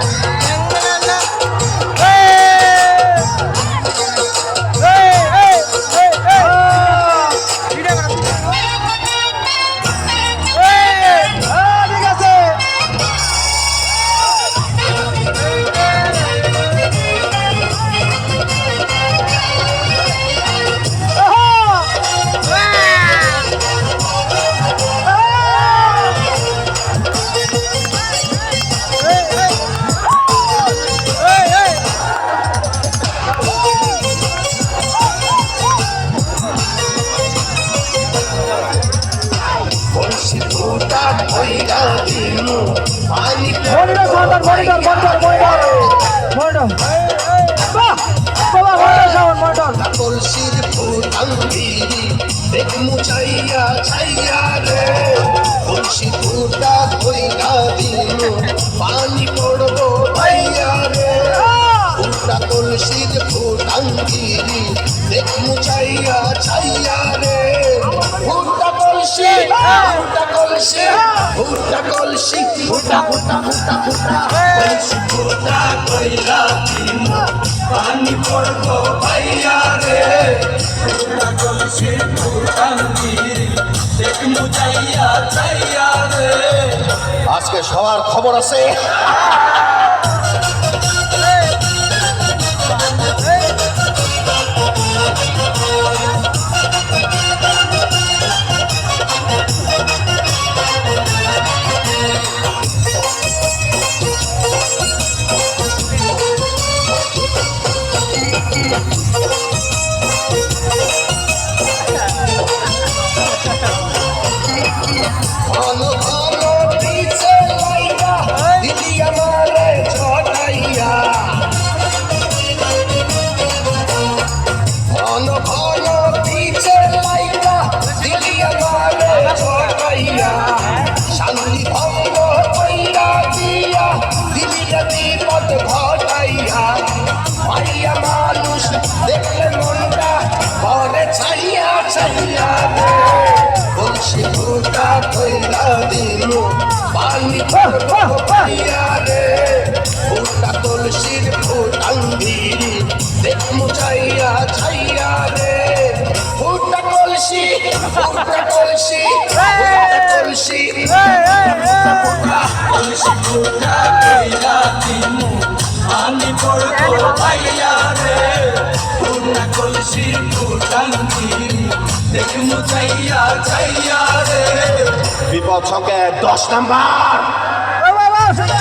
ফুটা monitor sound monitor monitor monitor. Monitor. কলসির দেখমু চাইয়া চাইয়া রে কলসি ফুটা কইরা দিমু পানি পড়ব ভাইয়া রে ফুটা কলসির ফুটাঙ্গিরি দেখমু চাইয়া চাইয়া রে ফুটা কলসি ফুটা কলসি ফুটা কলসি ফুটা ফুটা ফুটা ফুটা কলসি ফুটা কইরা পানি পড়ব ভাইয়া রে। ফুটা কলসি ফুটাঙ্গিরি দেখমু যাইয়া যাইয়া রে। আজকে সবার খবর আছে। চাইয়া ছাইয়া রে। ফুটা কলসি ফুটা কলসি ফুটা কলসি। কলসি ফুটা কইরা দিমু পানি পড়ব পাইয়া রে ফুটা কলসি ফুটাঙ্গিরি দেখমু চাইয়া চাইয়া রে বিপদ সংকেত দশ নাম্বার। বাবা বাবা শুনে